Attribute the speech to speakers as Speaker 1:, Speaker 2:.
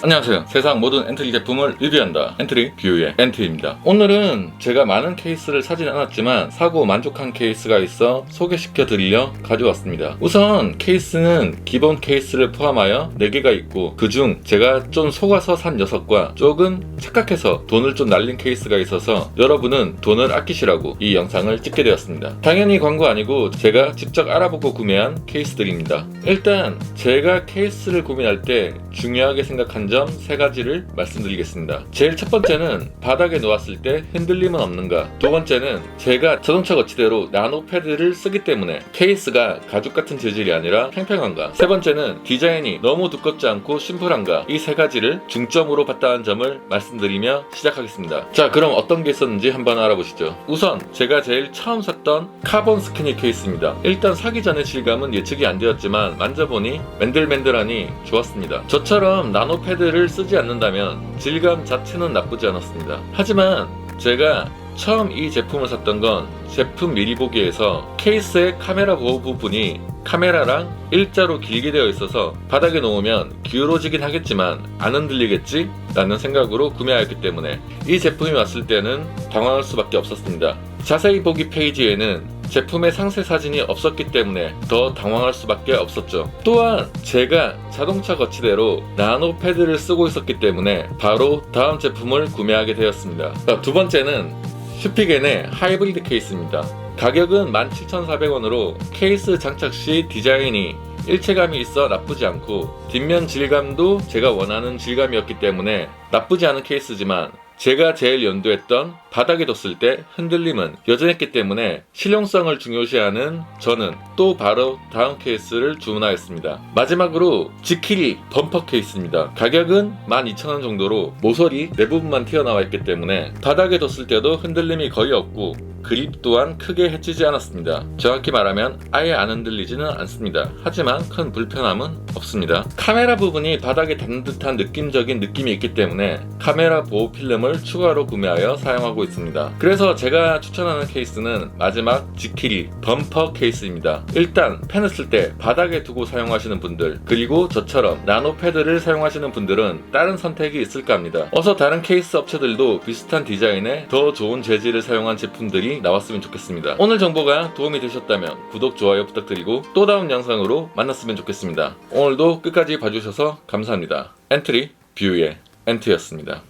Speaker 1: 안녕하세요. 세상 모든 엔트리 제품을 리뷰한다. 엔트리 뷰의 엔트입니다. 오늘은 제가 많은 케이스를 사진 않았지만 사고 만족한 케이스가 있어 소개시켜 드리려 가져왔습니다. 우선 케이스는 기본 케이스를 포함하여 4개가 있고 그중 제가 좀 속아서 산 6과 조금 착각해서 돈을 좀 날린 케이스가 있어서 여러분은 돈을 아끼시라고 이 영상을 찍게 되었습니다. 당연히 광고 아니고 제가 직접 알아보고 구매한 케이스들입니다. 일단 제가 케이스를 구매할 때 중요하게 생각한 점 세 가지를 말씀드리겠습니다. 제일 첫 번째는 바닥에 놓았을 때 흔들림은 없는가. 두 번째는 제가 자동차 거치대로 나노 패드를 쓰기 때문에 케이스가 가죽 같은 재질이 아니라 팽팽한가. 세 번째는 디자인이 너무 두껍지 않고 심플한가. 이 세 가지를 중점으로 봤다는 점을 말씀드리며 시작하겠습니다. 자, 그럼 어떤 게 있었는지 한번 알아보시죠. 우선 제가 제일 처음 샀던 카본 스키니 케이스입니다. 일단 사기 전에 질감은 예측이 안 되었지만 만져보니 맨들맨들하니 좋았습니다. 저처럼 나노 패드 를 쓰지 않는다면 질감 자체는 나쁘지 않았습니다. 하지만 제가 처음 이 제품을 샀던 건 제품 미리 보기에서 케이스의 카메라 보호 부분이 카메라랑 일자로 길게 되어 있어서 바닥에 놓으면 기울어지긴 하겠지만 안 흔들리겠지? 라는 생각으로 구매하였기 때문에 이 제품이 왔을 때는 당황할 수밖에 없었습니다. 자세히 보기 페이지에는 제품의 상세 사진이 없었기 때문에 더 당황할 수밖에 없었죠. 또한 제가 자동차 거치대로 나노 패드를 쓰고 있었기 때문에 바로 다음 제품을 구매하게 되었습니다. 자, 두 번째는 슈피겐의 하이브리드 케이스입니다. 가격은 17,400원으로 케이스 장착 시 디자인이 일체감이 있어 나쁘지 않고 뒷면 질감도 제가 원하는 질감이었기 때문에 나쁘지 않은 케이스지만 제가 제일 연두했던 바닥에 뒀을 때 흔들림은 여전했기 때문에 실용성을 중요시하는 저는 또 바로 다음 케이스를 주문하였습니다. 마지막으로 지키리 범퍼 케이스입니다. 가격은 12,000원 정도로 모서리 내부분만 튀어나와 있기 때문에 바닥에 뒀을 때도 흔들림이 거의 없고 그립 또한 크게 해치지 않았습니다. 정확히 말하면 아예 안 흔들리지는 않습니다. 하지만 큰 불편함은 없습니다. 카메라 부분이 바닥에 닿는 듯한 느낌적인 느낌이 있기 때문에 카메라 보호 필름을 추가로 구매하여 사용하고 있습니다. 그래서 제가 추천하는 케이스는 마지막 지키리 범퍼 케이스입니다. 일단 펜을 쓸 때 바닥에 두고 사용하시는 분들 그리고 저처럼 나노 패드를 사용하시는 분들은 다른 선택이 있을까 합니다. 어서 다른 케이스 업체들도 비슷한 디자인에 더 좋은 재질을 사용한 제품 들이 나왔으면 좋겠습니다. 오늘 정보가 도움이 되셨다면 구독, 좋아요 부탁드리고 또 다음 영상으로 만났으면 좋겠습니다. 오늘도 끝까지 봐주셔서 감사합니다. 엔트리 뷰의 엔트였습니다.